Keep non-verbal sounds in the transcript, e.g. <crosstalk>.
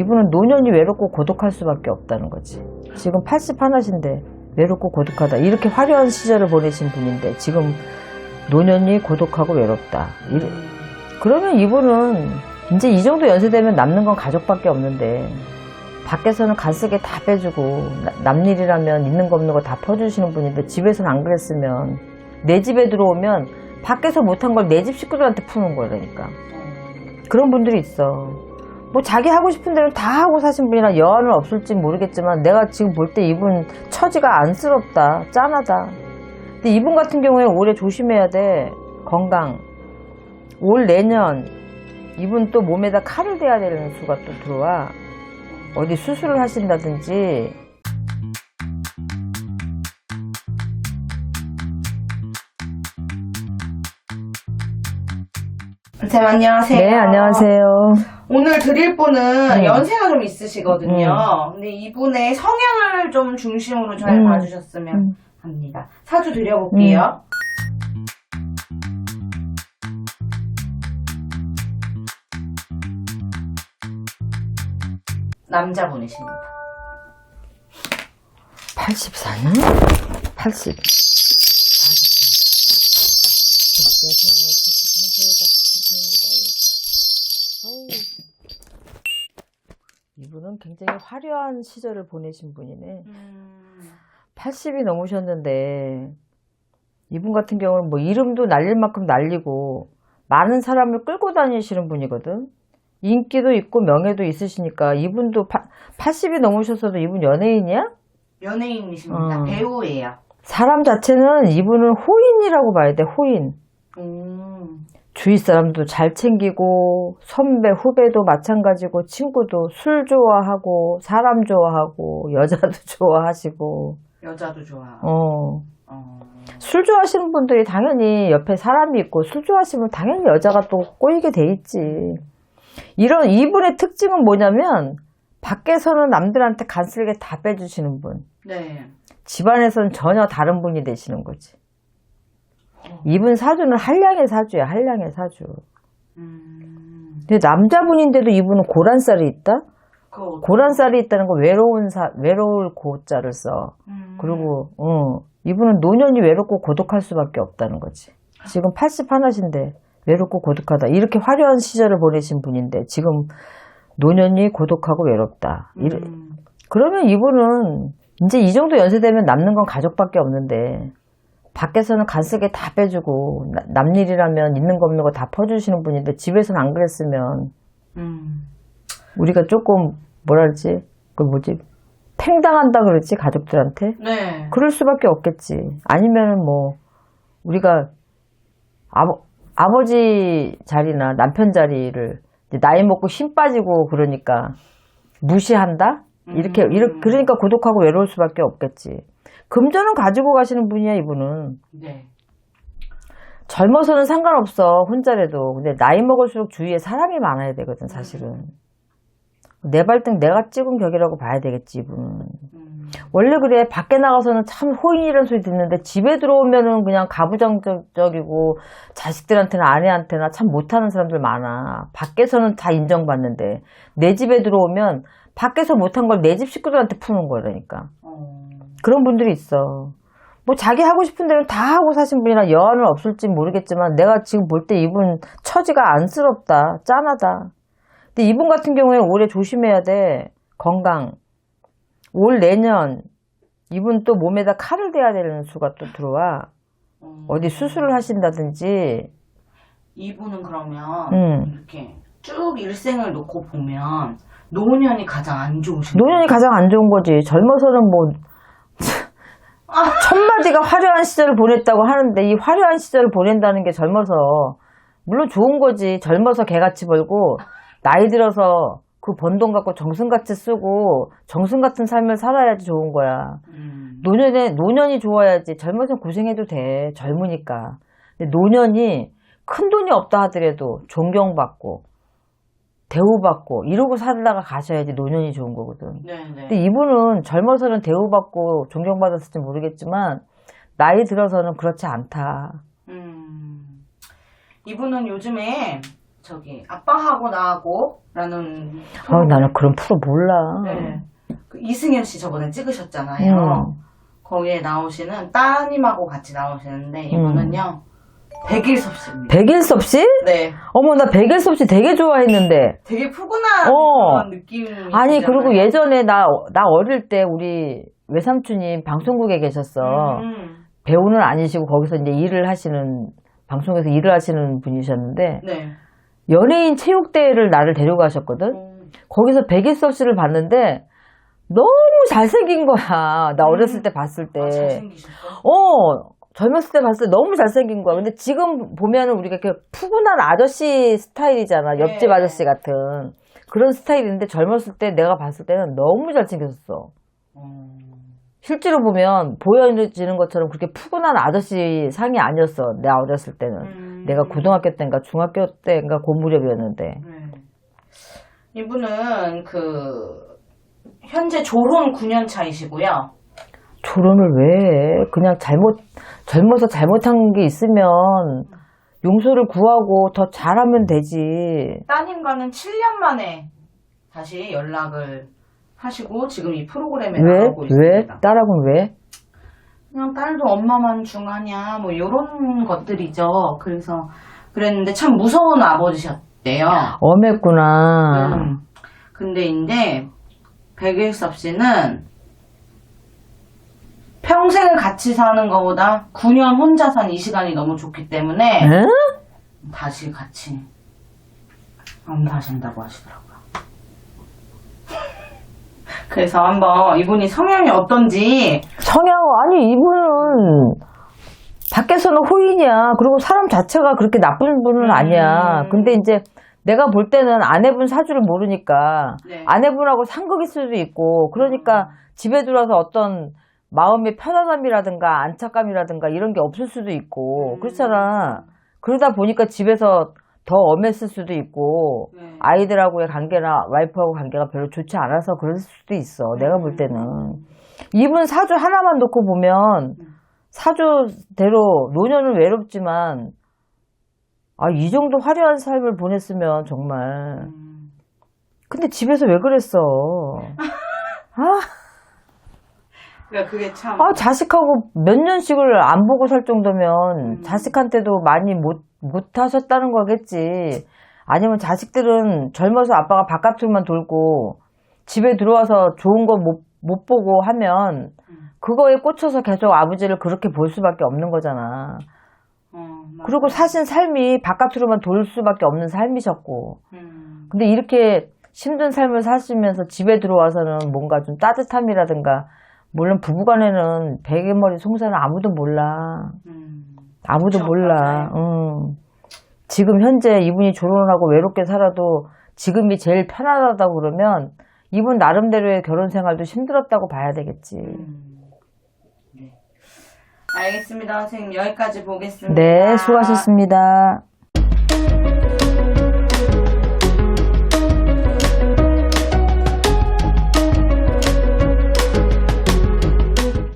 이분은 노년이 외롭고 고독할 수밖에 없다는 거지. 지금 80 하나신데 외롭고 고독하다. 이렇게 화려한 시절을 보내신 분인데 지금 노년이 고독하고 외롭다. 이- 그러면 이분은 이제 이 정도 연세 되면 남는 건 가족밖에 없는데 밖에서는 간쓰게 다 빼주고 나- 남일이라면 있는 거 없는 거 다 퍼주시는 분인데 집에서는 안 그랬으면 내 집에 들어오면 밖에서 못한 걸 내 집 식구들한테 푸는 거라니까 그런 분들이 있어 뭐 자기 하고 싶은 대로 다 하고 사신 분이라 여한은 없을지 모르겠지만 내가 지금 볼 때 이분 처지가 안쓰럽다 짠하다. 근데 이분 같은 경우에 올해 조심해야 돼. 건강. 올 내년 이분 또 몸에다 칼을 대야 되는 수가 또 들어와. 어디 수술을 하신다든지. 선생님 안녕하세요. 네 안녕하세요 오늘 드릴 분은 네. 연세가 좀 있으시거든요. 근데 이분의 성향을 좀 중심으로 잘 음. 봐주셨으면 음. 합니다. 사주 드려볼게요. 남자분이십니다. 84년? 80 화려한 시절을 보내신 분이네. 80이 넘으셨는데 이분 같은 경우는 뭐 이름도 날릴 만큼 날리고 많은 사람을 끌고 다니시는 분이거든. 인기도 있고 명예도 있으시니까 이분도 80이 넘으셨어도 이분 연예인이야? 연예인이십니다. 어. 배우예요. 사람 자체는 이분은 호인이라고 봐야 돼, 호인. 음. 주위 사람도 잘 챙기고, 선배, 후배도 마찬가지고, 친구도 술 좋아하고, 사람 좋아하고, <laughs> 여자도 좋아하시고, 여자도 좋아. 어. 어. 술 좋아하시는 분들이 당연히 옆에 사람이 있고, 술 좋아하시면 당연히 여자가 또 꼬이게 돼 있지. 이런, 이분의 특징은 뭐냐면, 밖에서는 남들한테 간쓸게 다 빼주시는 분. 네. 집안에서는 전혀 다른 분이 되시는 거지. 이분 사주는 한량의 사주야, 한량의 사주. 음. 근데 남자분인데도 이분은 고란살이 있다? 그 고란살이 있다는 건 외로운 사, 외로울 고자를 써. 음. 그리고, 어, 이분은 노년이 외롭고 고독할 수밖에 없다는 거지. 지금 80 하나신데 외롭고 고독하다. 이렇게 화려한 시절을 보내신 분인데 지금 노년이 고독하고 외롭다. 이래- 음. 그러면 이분은 이제 이 정도 연세 되면 남는 건 가족밖에 없는데 밖에서는 간쓰게 다 빼주고 나- 남일이라면 있는 거 없는 거 다 퍼주시는 분인데 집에서는 안 그랬으면 음. 우리가 조금 뭐라 그러지 그 뭐지 팽당한다 그러지 가족들한테 네. 그럴 수밖에 없겠지 아니면은 뭐 우리가 아버, 아버지 자리나 남편 자리를 이제 나이 먹고 힘 빠지고 그러니까 무시한다 이렇게 음. 이렇게 그러니까 고독하고 외로울 수밖에 없겠지 금전은 가지고 가시는 분이야 이분은. 네. 젊어서는 상관없어 혼자라도. 근데 나이 먹을수록 주위에 사람이 많아야 되거든 사실은. 내 발등 내가 찍은 격이라고 봐야 되겠지 이분은. 음. 원래 그래 밖에 나가서는 참 호인이라는 소리 듣는데 집에 들어오면은 그냥 가부장적이고 자식들한테나 아내한테나 참 못하는 사람들 많아. 밖에서는 다 인정받는데. 내 집에 들어오면 밖에서 못한 걸 내 집 식구들한테 푸는 거라니까. 어. 그런 분들이 있어. 뭐 자기 하고 싶은 대로 다 하고 사신 분이라 여한은 없을지 모르겠지만 내가 지금 볼 때 이분 처지가 안쓰럽다, 짠하다. 근데 이분 같은 경우에 올해 조심해야 돼. 건강. 올 내년 이분 또 몸에다 칼을 대야 되는 수가 또 들어와. 음. 어디 수술을 하신다든지. 이분은 그러면 음. 이렇게 쭉 일생을 놓고 보면 노년이 가장 안 좋으신 노년이 가장 안 좋은 거지. 젊어서는 뭐 첫 마디가 화려한 시절을 보냈다고 하는데 이 화려한 시절을 보낸다는 게 젊어서 물론 좋은 거지. 젊어서 개같이 벌고 나이 들어서 그 번 돈 갖고 정승같이 쓰고 정승 같은 삶을 살아야지 좋은 거야. 음. 노년에 노년이 좋아야지. 젊어서 고생해도 돼. 젊으니까. 근데 노년이 큰 돈이 없다 하더라도 존경받고 대우받고 이러고 살다가 가셔야지 노년이 좋은 거거든. 네 네. 근데 이분은 젊어서는 대우받고 존경받았을지 모르겠지만 나이 들어서는 그렇지 않다. 음. 이분은 요즘에 저기 아빠하고 나하고라는 아, 나는 그런 프로 몰라. 네. 그 이승현 씨 저번에 찍으셨잖아요. 음. 거기에 나오시는 따님하고 같이 나오시는데 이분은요 백일섭 씨입니다. 백일섭 씨? 네, 어머, 나 백일섭 씨 되게 좋아했는데. 되게 푸근한 어. 그런 느낌이 아니, 그리고 예전에 나, 나 어릴 때 우리 외삼촌이 방송국에 계셨어. 음, 배우는 아니시고 거기서 이제 일을 하시는, 방송에서 일을 하시는 분이셨는데, 네. 연예인 체육대회를 나를 데려가셨거든? 음, 거기서 백일섭 씨를 봤는데, 너무 잘생긴 거야. 나 음. 어렸을 때 봤을 때. 아, 잘생기셨어? 어, 젊었을 때 봤을 때 너무 잘생긴 거야. 근데 지금 보면은 우리가 이렇게 푸근한 아저씨 스타일이잖아. 옆집 네. 아저씨 같은. 그런 스타일인데 젊었을 때 내가 봤을 때는 너무 잘생겼었어. 음, 실제로 보면 보여지는 것처럼 그렇게 푸근한 아저씨 상이 아니었어. 내가 어렸을 때는. 음. 내가 고등학교 때인가 중학교 때인가 그 무렵이었는데. 네. 이분은 그 현재 졸혼 9년 차이시고요. 조론을 왜 해? 그냥 잘못, 젊어서 잘못한 게 있으면 용서를 구하고 더 잘하면 되지. 따님과는 7년 만에 다시 연락을 하시고 지금 이 프로그램에 왜? 나오고 왜? 있습니다. 딸하고는 왜? 그냥 딸도 엄마만 중하냐 뭐 이런 것들이죠. 그래서 그랬는데 참 무서운 아버지셨대요. 엄했구나. 음. 근데 이제 백일섭 씨는 평생을 같이 사는 것보다 9년 혼자 산 이 시간이 너무 좋기 때문에 응? 다시 같이 안사신다고 하시더라고요. <laughs> 그래서 한번 이분이 성향이 어떤지 성향, 아니, 이분은 밖에서는 호인이야. 그리고 사람 자체가 그렇게 나쁜 분은 음. 아니야. 근데 이제 내가 볼 때는 아내분 사주를 모르니까 네. 아내분하고 상극일 수도 있고 그러니까 집에 들어와서 어떤 마음의 편안함이라든가 안착감이라든가 이런 게 없을 수도 있고 음. 그렇잖아. 그러다 보니까 집에서 더 엄했을 수도 있고 네. 아이들하고의 관계나 와이프하고 관계가 별로 좋지 않아서 그럴 수도 있어. 내가 볼 때는. 이분 사주 하나만 놓고 보면 음. 사주대로 노년은 외롭지만 아, 이 정도 화려한 삶을 보냈으면 정말. 음. 근데 집에서 왜 그랬어? <laughs> 아, 그러니까 그게 참 아, 자식하고 몇 년씩을 안 보고 살 정도면 음. 자식한테도 많이 못, 못 하셨다는 거겠지. 아니면 자식들은 젊어서 아빠가 바깥으로만 돌고 집에 들어와서 좋은 거 못, 못 보고 하면 음. 그거에 꽂혀서 계속 아버지를 그렇게 볼 수밖에 없는 거잖아. 어. 그리고 사신 삶이 바깥으로만 돌 수밖에 없는 삶이셨고. 음. 근데 이렇게 힘든 삶을 사시면서 집에 들어와서는 뭔가 좀 따뜻함이라든가, 물론 부부간에는 베개머리 송사는 아무도 몰라. 음. 아무도 그쵸, 몰라. 응. 지금 현재 이분이 결혼하고 외롭게 살아도 지금이 제일 편안하다고 그러면 이분 나름대로의 결혼 생활도 힘들었다고 봐야 되겠지. 음. 네. 알겠습니다. 선생님 여기까지 보겠습니다. 네, 수고하셨습니다.